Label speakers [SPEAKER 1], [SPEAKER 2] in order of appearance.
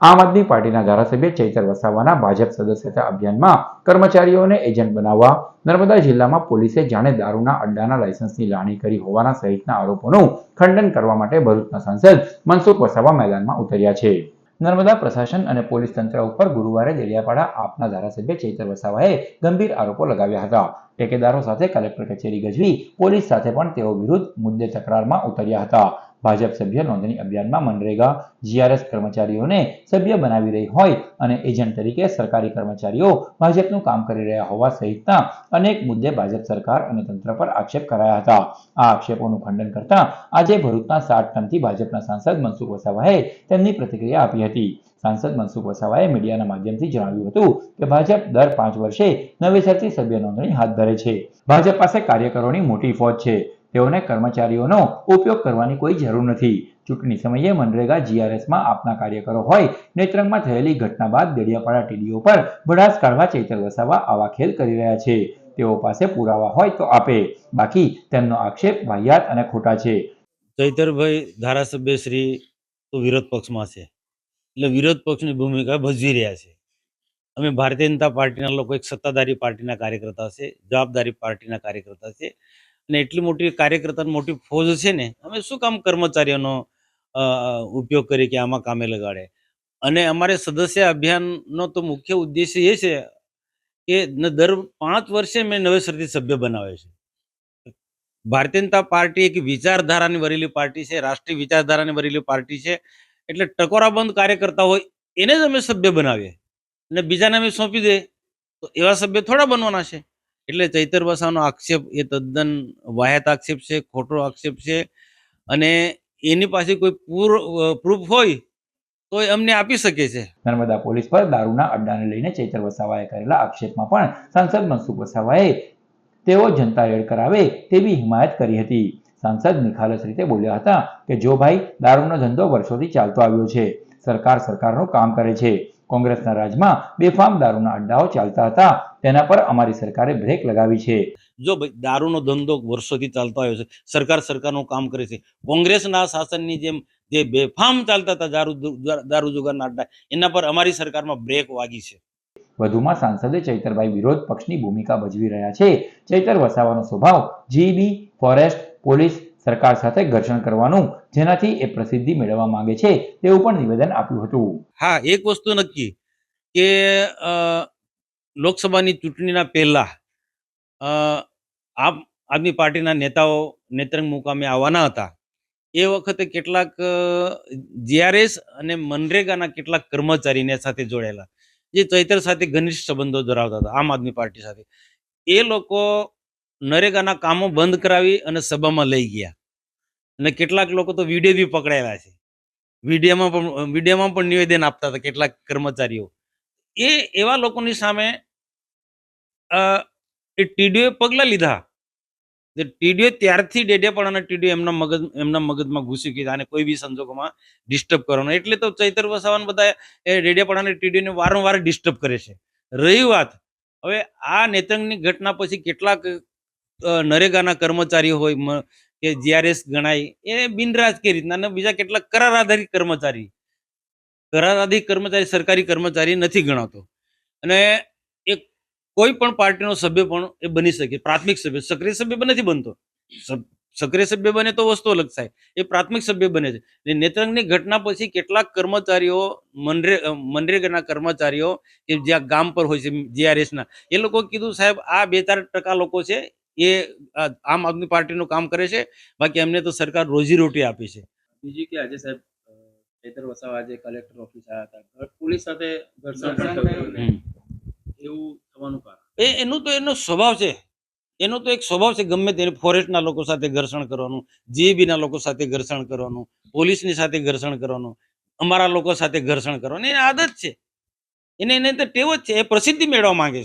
[SPEAKER 1] આમ આદમી પાર્ટીના ધારાસભ્ય ચૈતર વસાવાના ભાજપ સદસ્યતા અભિયાનમાં કર્મચારીઓને એજન્ટ બનાવવા, નર્મદા જિલ્લામાં પોલીસે જાણે દારૂના અડ્ડાના લાયસન્સની લાણી કરી હોવાના સહિતના આરોપોનું ખંડન કરવા માટે ભરૂચના સાંસદ મનસુખ વસાવા મેદાનમાં ઉતર્યા છે. નર્મદા પ્રશાસન અને પોલીસ તંત્ર ઉપર ગુરુવારે દેડિયાપાડા આપના ધારાસભ્ય ચૈતર વસાવાએ ગંભીર આરોપો લગાવ્યા હતા. ટેકેદારો સાથે કલેક્ટર કચેરી ગજવી પોલીસ સાથે પણ તેઓ વિરુદ્ધ મુદ્દે તકરારમાં ઉતર્યા હતા. ભાજપ સભ્ય નોંધણી અભિયાનમાં મનરેગા જીઆરએસ કર્મચારીઓને સભ્ય બનાવી રહી હોય અને એજન્ટ તરીકે સરકારી કર્મચારીઓ ભાજપનું કામ કરી રહ્યા હોવા સહિતના અનેક મુદ્દે ભાજપ સરકાર અને તંત્ર પર આક્ષેપ કરાયા હતા. આ આક્ષેપોનું ખંડન કરતા આજે ભરૂચના સાત ટનથી ભાજપના સાંસદ મનસુખ વસાવાએ તેમની પ્રતિક્રિયા આપી હતી. સાંસદ મનસુખ વસાવાએ મીડિયાના માધ્યમથી જણાવ્યું હતું કે ભાજપ દર પાંચ વર્ષે નવેસરથી સભ્ય નોંધણી હાથ ધરે છે. ભાજપ પાસે કાર્યકરોની મોટી ફોજ છે. તેઓને કર્મચારીઓનો ઉપયોગ કરવાની કોઈ જરૂર નથી. ચૂંટણી સમયે મનરેગા જીઆરએસમાં આપના કાર્યકરો હોય, નેત્રંગમાં થયેલી ઘટના બાદ દેડિયાપાડા ટીડીઓ પર ભડાસ કાઢવા, ચૈતર વસાવા આવા ખેલ કરી રહ્યા છે. તેઓ પાસે પુરાવા હોય તો આપે. બાકી તેમનો આક્ષેપ વાહિયાત અને ખોટા છે.
[SPEAKER 2] ચૈતરભાઈ ધારાસભ્ય શ્રી તો વિરોધ પક્ષમાં છે. એટલે વિરોધ પક્ષની ભૂમિકા ભજવી રહ્યા છે. અમે ભારતીય જનતા પાર્ટીના લોકો એક સત્તાધારી પાર્ટીના કાર્યકર્તા છે, જવાબદારી પાર્ટીના કાર્યકર્તા છે. અને એટલી મોટી કાર્યકર્તાની મોટી ફોજ છે ને, અમે શું કામ કર્મચારીઓનો ઉપયોગ કરી કે આમાં કામે લગાડે? અને અમારે સદસ્ય અભિયાનનો તો મુખ્ય ઉદ્દેશ્ય એ છે કે દર પાંચ વર્ષે મેં નવેસરથી સભ્ય બનાવે છે. ભારતીય જનતા પાર્ટી એક વિચારધારાની વરેલી પાર્ટી છે, રાષ્ટ્રીય વિચારધારાની વરેલી પાર્ટી છે, એટલે ટકોરાબંધ કાર્યકર્તા હોય એને જ અમે સભ્ય બનાવીએ. અને બીજાને અમે સોંપી દે, તો એવા સભ્ય થોડા બનવાના છે. એટલે ચૈતર વસાવાનો આક્ષેપ, એ તદ્દન વાહિયાત આક્ષેપ છે, ખોટો આક્ષેપ છે. અને એની પાસે કોઈ પૂર પ્રૂફ હોય તો એ અમને આપી શકે છે.
[SPEAKER 1] નર્મદા પોલીસ પર દારૂના અડ્ડાને લઈને ચૈતર વસાવાએ કરેલા આક્ષેપમાં પણ સાંસદ મનસુખ વસાવાએ તેઓ જનતા રેડ કરાવે તેવી હિમાયત કરી હતી. સાંસદ નિખાલસ રીતે બોલ્યા હતા કે, જો ભાઈ, દારૂનો ધંધો વર્ષોથી ચાલતો આવ્યો છે. સરકાર સરકારનું કામ કરે છે. કોંગ્રેસના રાજમાં બેફામ દારૂના અડ્ડાઓ ચાલતા હતા. તેના પર અમારી સરકારે બ્રેક લગાવી છે.
[SPEAKER 2] જો દારૂનો ધંધો વર્ષોથી ચાલતો આવ્યો છે. સરકાર સરકારનું કામ કરે છે. કોંગ્રેસના શાસનની જેમ જે બેફામ ચાલતા હતા દારૂ દારૂ જુગારના અડ્ડા એના પર અમારી સરકારમાં બ્રેક વાગી છે.
[SPEAKER 1] વધુમાં સાંસદે ચૈતરભાઈ વિરોધ પક્ષની ભૂમિકા ભજવી રહ્યા છે. ચૈતર વસાવાનો સ્વભાવ જીબી ફોરેસ્ટ પોલીસ સરકાર સાથે ઘર્ષણ કરવાનું જેનાથી એ પ્રસિદ્ધિ મેળવવા માંગે છે તેવું પણ નિવેદન આપ્યું હતું.
[SPEAKER 2] હા, એક વસ્તુ નક્કી કે લોકસભાની ચૂંટણીના પહેલા આમ આદમી પાર્ટીના નેતાઓ નેત્રંગ મુકામે આવવાના હતા. એ વખતે કેટલાક જીઆરએસ અને મનરેગાના કેટલાક કર્મચારીને સાથે જોડાયેલા, જે ચૈતર સાથે ઘનિષ્ઠ સંબંધો ધરાવતા હતા, આમ આદમી પાર્ટી સાથે. એ લોકો નરેગાના કામો બંધ કરાવી અને સભામાં લઈ ગયા. અને કેટલાક લોકો તો વીડિયો બી પકડાયેલા છે. વિડીયોમાં પણ વિડીયોમાં પણ નિવેદન આપતા હતા કેટલાક કર્મચારીઓ. એ, એવા લોકોની સામે એ ટીડીઓએ પગલાં લીધા. ટીડીઓ ત્યારથી ડેડિયાપાડાના ટીડીઓ એમના મગજ, એમના મગજમાં ઘૂસી ગઈ અને કોઈ બી સંજોગોમાં ડિસ્ટર્બ કરવાનો. એટલે તો ચૈતર વસાવાને બધા એ ડેડિયાપાડાના ટીડીઓને વારંવાર ડિસ્ટર્બ કરે છે. રહી વાત. હવે આ નેતંગની ઘટના પછી કેટલાક નરેગાના કર્મચારીઓ હોય કે જીઆરએસ ગણાય, એ બિનરાજકીય રીતના, અને બીજા કેટલાક કરાર આધારિત કર્મચારી. કરાર આધારિત કર્મચારી, સરકારી કર્મચારી નથી ગણાતો. અને એ કોઈ પણ પાર્ટીનો સભ્ય પણ એ બની શકે, પ્રાથમિક સભ્ય. સક્રિય સભ્ય નથી બનતો. સક્રિય સભ્ય બને તો વસ્તુ અલગ થાય. એ પ્રાથમિક સભ્ય બને છે. એટલે નેત્રંગની ઘટના પછી કેટલાક કર્મચારીઓ, મનરે મનરેગાના કર્મચારીઓ કે જ્યાં ગામ પર હોય છે જીઆરએસના એ લોકો કીધું, સાહેબ, આ બે ચાર ટકા લોકો છે એ આમ આદમી પાર્ટીનું કામ કરે છે. બાકી એમને તો સરકાર રોજીરોટી આપી છે.
[SPEAKER 3] બીજી કે આજે સાહેબ અ, વસાવા આજે કલેક્ટર ઓફિસ આવ્યા હતા. પોલીસ સાથે ઘર્ષણ. એવું થવાનું કારણ?
[SPEAKER 2] એ એનું તો એનો સ્વભાવ છે. એનો તો એક સ્વભાવ છે ગમે તે ફોરેસ્ટના લોકો સાથે ઘર્ષણ કરવાનું જીબીના લોકો સાથે ઘર્ષણ કરવાનું પોલીસની સાથે ઘર્ષણ કરવાનું અમારા લોકો સાથે ઘર્ષણ કરવાનું. એની આદત છે. એને એને તો ટેવ જ છે. એ પ્રસિદ્ધિ મેળવવા માંગે છે.